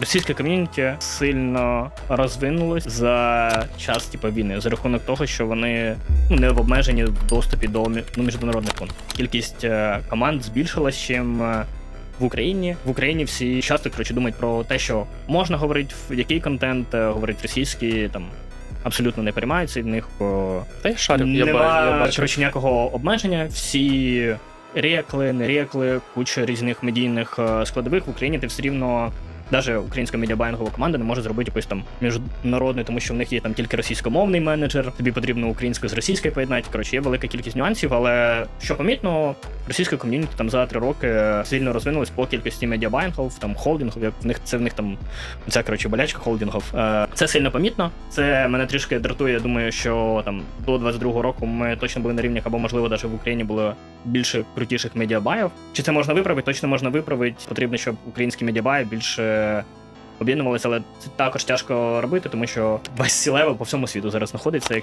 російське ком'юніті сильно розвинулось за час типу, війни за рахунок того, що вони ну, не в обмеженні в доступі до ну, міжнародних фондів. Кількість е, команд збільшилась, чим е, в Україні. В Україні всі часто коротше думають про те, що можна говорити, в який контент е, говорить російський, там абсолютно не переймаються від них. Бо Та шарю, я Нема, бачу, я бачу. коротше, ніякого обмеження. Всі рекли, не рекли, куча різних медійних складових в Україні ти все рівно. Навіть українська медіабайнгова команда не може зробити якийсь там міжнародний, тому що в них є там тільки російськомовний менеджер. Тобі потрібно українську з російською поєднати. Коротше, є велика кількість нюансів, але що помітно, російська ком'юніті там за три роки сильно розвинулась по кількості медіабайнгів, там холдингів, як в них це в них там ця коротше болячка холдингів. Е, Це сильно помітно. Це мене трішки дратує. Я думаю, що там до 22-го року ми точно були на рівнях, або можливо навіть в Україні було більше крутіших медіабаїв. Чи це можна виправити? Точно можна виправити. Потрібно, щоб українські медіабаї більше об'єднувалися, але це також тяжко робити, тому що весь сі левел по всьому світу зараз знаходиться.